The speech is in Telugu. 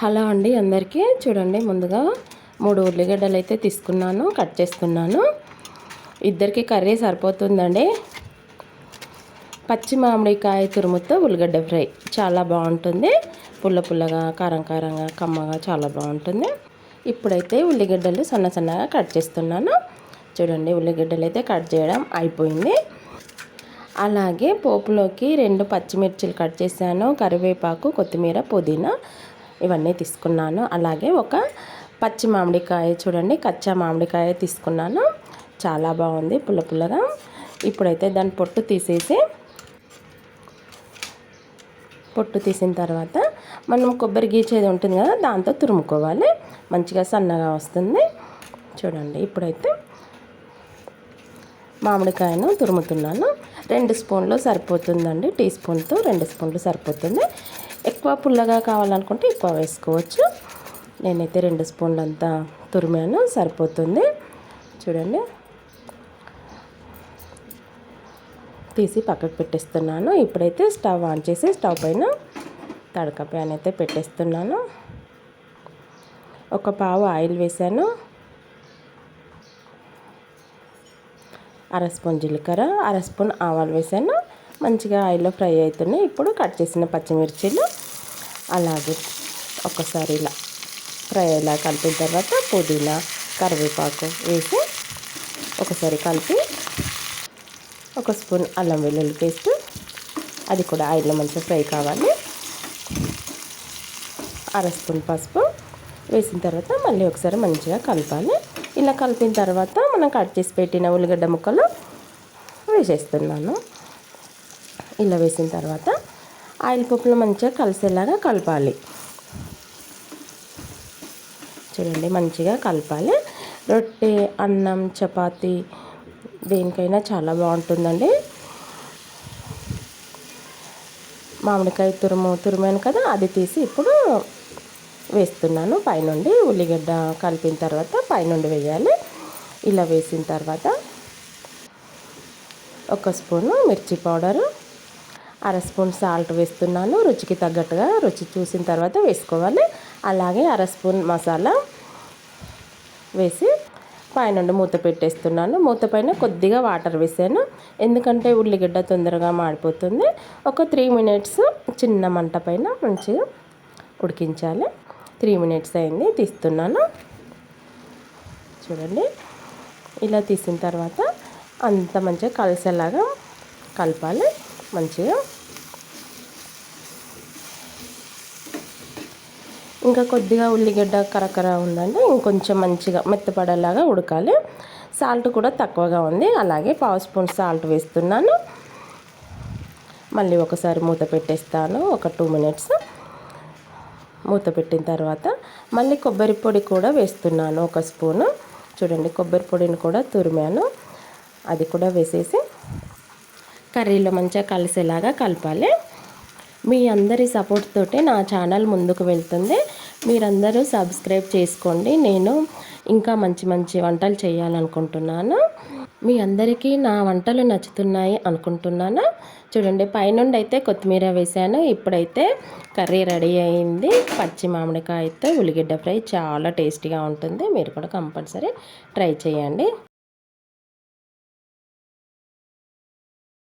హలో అండి అందరికీ. చూడండి ముందుగా మూడు ఉల్లిగడ్డలు అయితే తీసుకున్నాను కట్ చేస్తున్నాను ఇద్దరికి కర్రీ సరిపోతుందండి. పచ్చి మామిడికాయ తురుముతో ఉల్లిగడ్డ ఫ్రై. చాలా బాగుంటుంది. పుల్ల పుల్లగా కారం కారంగా కమ్మగా చాలా బాగుంటుంది. ఇప్పుడైతే ఉల్లిగడ్డలు సన్న సన్నగా కట్ చేస్తున్నాను. చూడండి ఉల్లిగడ్డలు అయితే కట్ చేయడం అయిపోయింది. అలాగే పోపులోకి రెండు పచ్చిమిర్చిలు కట్ చేశాను. కరివేపాకు కొత్తిమీర పుదీనా. ఇవన్నీ తీసుకున్నాను. అలాగే ఒక పచ్చి మామిడికాయ చూడండి కచ్చా మామిడికాయ తీసుకున్నాను. చాలా బాగుంది పుల్ల పుల్లగా. ఇప్పుడైతే దాని పొట్టు తీసేసి పొట్టు తీసిన తర్వాత మనం కొబ్బరి గీచేది ఉంటుంది కదా దాంతో తురుముకోవాలి. మంచిగా సన్నగా వస్తుంది. చూడండి ఇప్పుడైతే మామిడికాయను తురుముతున్నాను. రెండు స్పూన్లు సరిపోతుందండి టీ స్పూన్తో రెండు స్పూన్లు సరిపోతుంది. ఎక్కువ పుల్లగా కావాలనుకుంటే ఎక్కువ వేసుకోవచ్చు. నేనైతే రెండు స్పూన్లు అంతా తురిమాను సరిపోతుంది. చూడండి. తీసి పక్కకు పెట్టేస్తున్నాను. ఇప్పుడైతే స్టవ్ ఆన్ చేసి స్టవ్ పైన తడక ప్యాన్ అయితే పెట్టేస్తున్నాను. ఒక పావు ఆయిల్ వేసాను అర స్పూన్ జీలకర్ర అర స్పూన్ ఆవాలు వేసాను మంచిగా ఆయిల్లో ఫ్రై అవుతున్నాయి. ఇప్పుడు కట్ చేసిన పచ్చిమిర్చీలు అలాగే ఒకసారి ఇలా ఫ్రై ఇలా కలిపిన తర్వాత పుదీనా కరివేపాకు వేసి ఒకసారి కలిపి ఒక స్పూన్ అల్లం వెల్లుల్లి పేస్ట్ అది కూడా ఆయిల్లో మంచిగా ఫ్రై కావాలి. అర స్పూన్ పసుపు వేసిన తర్వాత మళ్ళీ ఒకసారి మంచిగా కలపాలి. ఇలా కలిపిన తర్వాత మనం కట్ చేసి పెట్టిన ఉల్లిగడ్డ ముక్కలు వేసేస్తున్నాను. ఇలా వేసిన తర్వాత ఆయిల్ పప్పులు మంచిగా కలిసేలాగా కలపాలి. చూడండి మంచిగా కలపాలి. రొట్టె అన్నం చపాతి దేనికైనా చాలా బాగుంటుందండి. మామిడికాయ తురుము తురుమాను కదా అది తీసి ఇప్పుడు వేస్తున్నాను. పైనుండి ఉల్లిగడ్డ కలిపిన తర్వాత పైనుండి వేయాలి. ఇలా వేసిన తర్వాత ఒక స్పూను మిర్చి పౌడరు అర స్పూన్ సాల్ట్ వేస్తున్నాను రుచికి తగ్గట్టుగా రుచి చూసిన తర్వాత వేసుకోవాలి. అలాగే అర స్పూన్ మసాలా వేసి పైన మూత పెట్టేస్తున్నాను. మూత పైన కొద్దిగా వాటర్ వేసాను. ఎందుకంటే ఉల్లిగడ్డ తొందరగా మాడిపోతుంది. ఒక త్రీ మినిట్స్ చిన్న మంట పైన మంచిగా ఉడికించాలి. త్రీ మినిట్స్ అయింది తీస్తున్నాను. చూడండి ఇలా తీసిన తర్వాత అంత మంచిగా కలిసేలాగా కలపాలి. మంచిగా. ఇంకా కొద్దిగా ఉల్లిగడ్డ కరకర ఉందండి ఇంకొంచెం మంచిగా మెత్తపడేలాగా ఉడకాలి. సాల్ట్ కూడా తక్కువగా ఉంది. అలాగే పావు స్పూన్ సాల్ట్ వేస్తున్నాను. మళ్ళీ ఒకసారి మూత పెట్టేస్తాను. ఒక టూ మినిట్స్. మూత పెట్టిన తర్వాత మళ్ళీ కొబ్బరి పొడి కూడా వేస్తున్నాను. ఒక స్పూను. చూడండి కొబ్బరి పొడిని కూడా తురిమాను. అది కూడా వేసేసి కర్రీలో మంచిగా కలిసేలాగా కలపాలి. మీ అందరి సపోర్ట్ తోటే నా ఛానల్ ముందుకు వెళ్తుంది. మీరందరూ సబ్స్క్రైబ్ చేసుకోండి. నేను ఇంకా మంచి మంచి వంటలు చేయాలనుకుంటున్నాను. మీ అందరికీ నా వంటలు నచ్చుతున్నాయి అనుకుంటున్నాను. చూడండి పైనుండి అయితే కొత్తిమీర వేసాను ఇప్పుడైతే కర్రీ రెడీ అయింది. పచ్చి మామిడికాయ అయితే ఉల్లిగడ్డ ఫ్రై చాలా టేస్టీగా ఉంటుంది. మీరు కూడా కంపల్సరీ ట్రై చేయండి.